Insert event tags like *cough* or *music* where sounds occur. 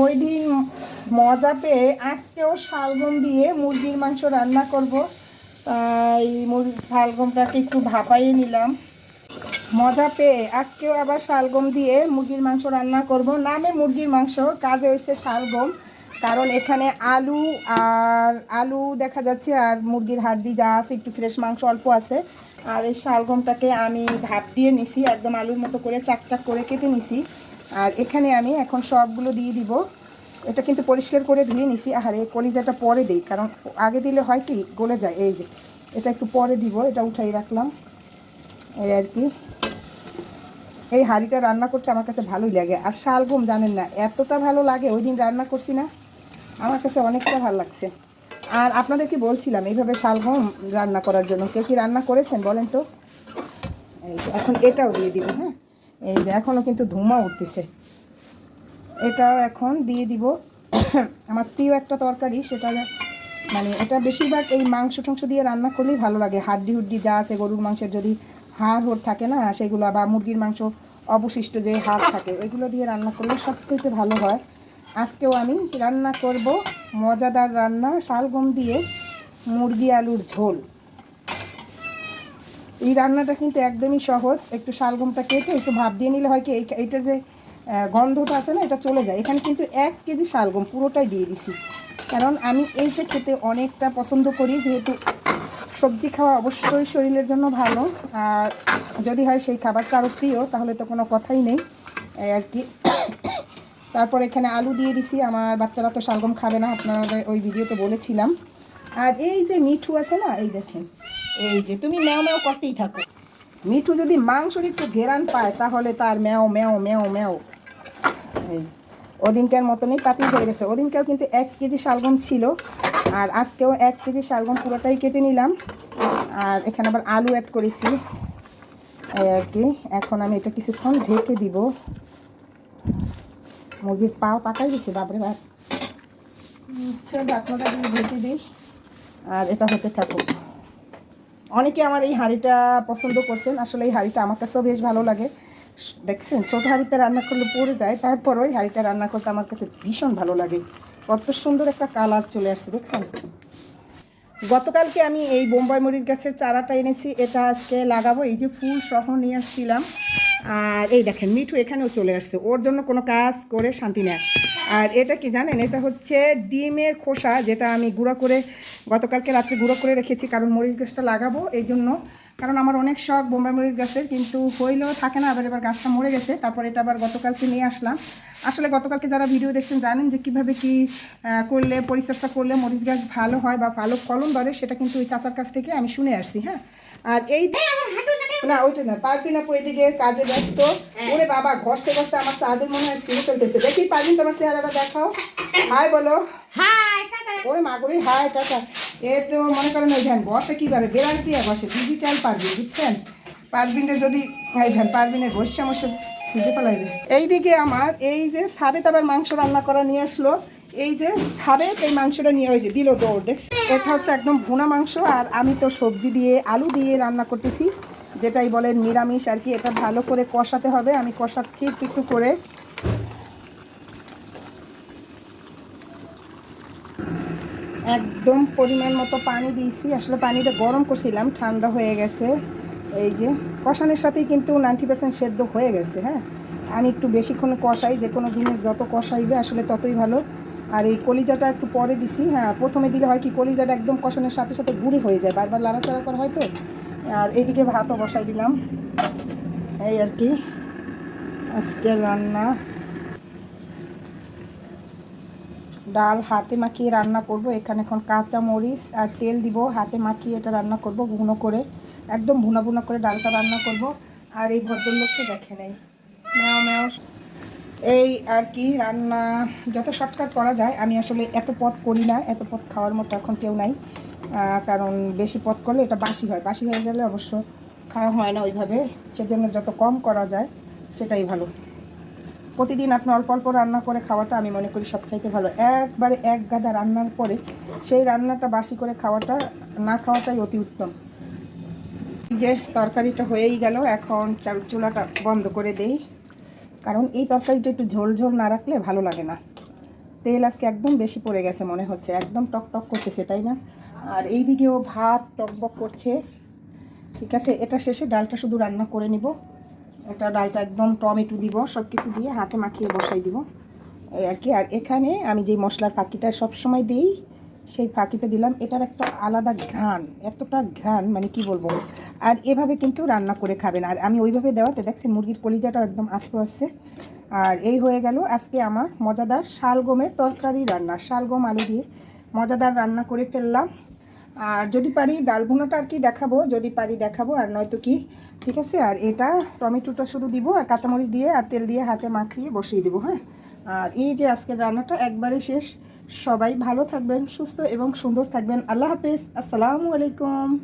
ওই দিন মজা পেয়ে আজকেও শালগম দিয়ে মুরগির মাংস রান্না করব। তাই মুরগি শালগমটাকে একটু ভাপাইয়ে নিলাম। মজা পেয়ে আজকেও আবার শালগম দিয়ে মুরগির মাংস রান্না করব। নামে মুরগির মাংস, কাজে হয়েছে শালগম। কারণ এখানে আলু আর আলু দেখা যাচ্ছে আর মুরগির হাড্ডি যা আছে, একটু ফ্রেশ মাংস অল্প আছে। আর এই শালগমটাকে আমি ভাপ দিয়ে নিছি, একদম আলুর মতো করে চাকচাক করে কেটে নিছি। আর এখানে আমি এখন সবগুলো দিয়ে দিব। এটা কিন্তু পরিষ্কার করে ধুয়ে নিছি। আহারে, কলিজাটা পরে দিই, কারণ আগে দিলে হয় কি, গলে যায়। এই যে, এটা একটু পরে দিব, এটা উঠাই রাখলাম। এই আর কি। এই হাঁড়িটা রান্না করতে আমার কাছে ভালোই লাগে। আর শালগম জানেন না, এতটা ভালো লাগে, ওই দিন রান্না করছি না। আমার কাছে অনেকটা ভালো লাগছে। আর আপনাদেরকে বলছিলাম, এইভাবে শালগম রান্না করার জন্য। কেউ কি রান্না করেছেন বলেন তো? এই এখন এটাও দিয়ে দিব হ্যাঁ। এই যে এখনও কিন্তু ধুমা উঠতেছে। এটাও এখন দিয়ে দিব। *coughs* আমার প্রিয় একটা তরকারি, সেটা মানে এটা বেশিরভাগ এই মাংস টাংস দিয়ে রান্না করলেই ভালো লাগে। হাড্ডি হুড্ডি যা আছে, গরুর মাংসের যদি হাড় হোড় থাকে না, সেগুলো বা মুরগির মাংস অবশিষ্ট যে হাড় থাকে, এগুলো দিয়ে রান্না করলে সবচেয়ে ভালো হয়। আজকেও আমি রান্না করব মজাদার রান্না, শালগম দিয়ে মুরগি আলুর ঝোল। এই রান্নাটা কিন্তু একদমই সহজ। একটু শালগমটা কেটে একটু ভাপ দিয়ে নিলে হয় কি, এই- এইটার যে গন্ধটা আছে না, এটা চলে যায়। এখানে কিন্তু এক কেজি শালগম পুরোটাই দিয়ে দিছি। কারণ আমি এইটা খেতে অনেকটা পছন্দ করি, যেহেতু সবজি খাওয়া অবশ্যই শরীরের জন্য ভালো। আর যদি হয় সেই খাবারটা আরও প্রিয়, তাহলে তো কোনো কথাই নেই। আর কি। তারপর এখানে আলু দিয়ে দিছি। আমার বাচ্চারা তো শালগম খাবে না আপনারা ওই ভিডিওতে বলেছিলাম। আর এই যে মিঠু আছে না, এই দেখেন। এই যে, তুমি ম্যাও ম্যাও করতেই থাকো। মিঠু যদি মাংসর একটু ঘেরান পায়, তাহলে তার ম্যাও ম্যাও ম্যাও ম্যাও। এই যে, ওদিনকার মতনই পাতি পড়ে গেছে। ওদিনকেও কিন্তু এক কেজি শালগম ছিল, আর আজকেও এক কেজি শালগম পুরোটাই কেটে নিলাম। আর এখানে আবার আলু অ্যাড করেছি। এই আর কি, এখন আমি এটা কিছুক্ষণ ঢেকে দিব। মুরগির পাও তাকাই দিছে বাপরে বাপ। দিয়ে ঢেকে দিই। আর এটা হতে থাকুক। অনেকে আমার এই হাঁড়িটা পছন্দ করছেন। আসলে এই হাঁড়িটা আমার কাছেও বেশ ভালো লাগে। দেখছেন, ছোটো হাঁড়িতে রান্না করলে পড়ে যায়, তারপর ওই হাঁড়িটা রান্না করতে আমার কাছে ভীষণ ভালো লাগে। কত সুন্দর একটা কালার চলে আসছে, দেখছেন? গতকালকে আমি এই বোম্বাই মরিচ গাছের চারাটা এনেছি, এটা আজকে লাগাবো। এই যে ফুল সহ নিয়ে আসছিলাম। আর এই দেখেন, মিঠু এখানেও চলে আসছে। ওর জন্য কোনো কাজ করে শান্তি নেয় আর এটা কি জানেন? এটা হচ্ছে ডিমের খোসা, যেটা আমি গুঁড়ো করে গতকালকে রাত্রে গুঁড়ো করে রেখেছি, কারণ মরিচ গাছটা লাগাবো। এই জন্য কারণ আমার অনেক শখ বোম্বাই মরিচ গাছের কিন্তু হইলেও থাকে না আবার এবার গাছটা মরে গেছে তারপর এটা আবার গতকালকে নিয়ে আসলাম। আসলে গতকালকে যারা ভিডিও দেখছেন জানেন যে কীভাবে কি করলে পরিচর্যা করলে মরিচ গাছ ভালো হয় বা ভালো ফলন ধরে সেটা কিন্তু ওই চাচার কাছ থেকে আমি শুনে আসছি হ্যাঁ? আর এই না ওইটা না পারবি না ওই দিকে কাজে ব্যস্ত। ওরে বাবা ঘষতে ঘষতে আমার সাদের মনে হয় সিঁড়ে চলতেছে দেখি পারবিন তোমার চেহারাটা দেখাও। হাই বলো। হাই ওরে মাগুরি হাই টাটা। এ তো মনে করেন ওই ধ্যান, বসে কীভাবে? বেড়াল দিয়ে বসে? ডিজিটাল পারবিন বুঝছেন? পারবিনটা যদি, এই ধ্যান, পারবিনের বসে মশে সিজে ফেলাইবে। এইদিকে আমার, এই যে সাবেত আবার মাংস রান্না করা নিয়ে আসলো, এই যে সাবেত এই মাংসটা নিয়ে হয়েছে দিল দৌড় দেখছি এটা হচ্ছে একদম ভুনা মাংস, আর আমি তো সবজি দিয়ে, আলু দিয়ে রান্না করতেছি। যেটাই বলেন নিরামিষ আর কি, এটা ভালো করে কষাতে হবে। আমি কষাচ্ছি একটু একটু করে। একদম পরিমাণ মতো পানি দিয়েছি। আসলে পানিটা গরম করছিলাম, ঠান্ডা হয়ে গেছে। এই যে কষানোর সাথেই কিন্তু নাইনটি পার্সেন্ট সেদ্ধ হয়ে গেছে হ্যাঁ? আমি একটু বেশিক্ষণ কষাই, যে কোনো জিনিস যত কষাইবে আসলে ততই ভালো। আর এই কলিজাটা একটু পরে দিছি হ্যাঁ? প্রথমে দিলে হয় কি, কলিজাটা একদম কষানোর সাথে সাথে গুঁড়ি হয়ে যায়, বারবার লাড়াচাড়া করা হয় তো? আর এইদিকে ভাতও বসাই দিলাম। এই আর কি। আজকের রান্না ডাল হাতে মাখিয়ে রান্না করব। এখানে এখন কাঁচা মরিচ আর তেল দিব। হাতে মাখিয়ে এটা রান্না করব ভুনো করে। একদম ভুনা ভুনা করে ডালটা রান্না করব। আর এই ভদ্রলোককে দেখে নেই। ম্যাও ম্যাও এই আর কি রান্না। যত শর্টকাট করা যায়, আমি আসলে এত পথ করি না, এত পথ খাওয়ার মতো এখন কেউ নাই। কারণ বেশি পথ করলে এটা বাসি হয়। বাসি হয়ে গেলে অবশ্য খাওয়া হয় না ওইভাবে। সেজন্য যত কম করা যায়, সেটাই ভালো। প্রতিদিন আপনি অল্প অল্প রান্না করে খাওয়াটা আমি মনে করি সবচাইতে ভালো। একবারে এক গাদা রান্নার পরে সেই রান্নাটা বাসি করে খাওয়াটা, না খাওয়াটাই অতি উত্তম। যে তরকারিটা হয়েই গেল, এখন চাল- চুলাটা বন্ধ করে দেই। কারণ এই তরকারিটা একটু ঝোল ঝোল না রাখলে ভালো লাগে না। তেল আজকে একদম বেশি পড়ে গেছে মনে হচ্ছে, একদম টক টক করতেছে, তাই না? আর এই দিকেও ভাত টকবক করছে। ঠিক আছে, এটা শেষে ডালটা শুধু রান্না করে নিব। এটা ডালটা একদম টমেটো দিব সব কিছু দিয়ে হাতে মাখিয়ে বসাই দিব। এই আর কি, আর এখানে আমি যে মশলার ফাঁকিটা সবসময় দিই, সেই ফাঁকিটা দিলাম। এটার একটা আলাদা ঘ্রাণ, এতটা ঘ্রাণ মানে কি বলব? আর এভাবে কিন্তু রান্না করে খাবেন। আর আমি ওইভাবে দেওয়াতে দেখছেন মুরগির কলিজাটা একদম আস্তে আস্তে আর এই হয়ে গেল আজকে আমার মজাদার শালগমের তরকারি রান্না। শালগম আলু দিয়ে মজাদার রান্না করে ফেললাম। আর যদি পারি ডাল ভুনাটা আর কি দেখাবো, যদি পারি দেখাবো, আর নয়তো কি, ঠিক আছে? আর এটা টমেটোটা শুধু দিব, আর কাঁচামরিচ দিয়ে আর তেল দিয়ে হাতে মাখিয়ে বসিয়ে দেবো হ্যাঁ? আর এই যে আজকের রান্নাটা একবারে শেষ। সবাই ভালো থাকবেন, সুস্থ এবং সুন্দর থাকবেন। আল্লাহ হাফেজ। আসসালামু আলাইকুম।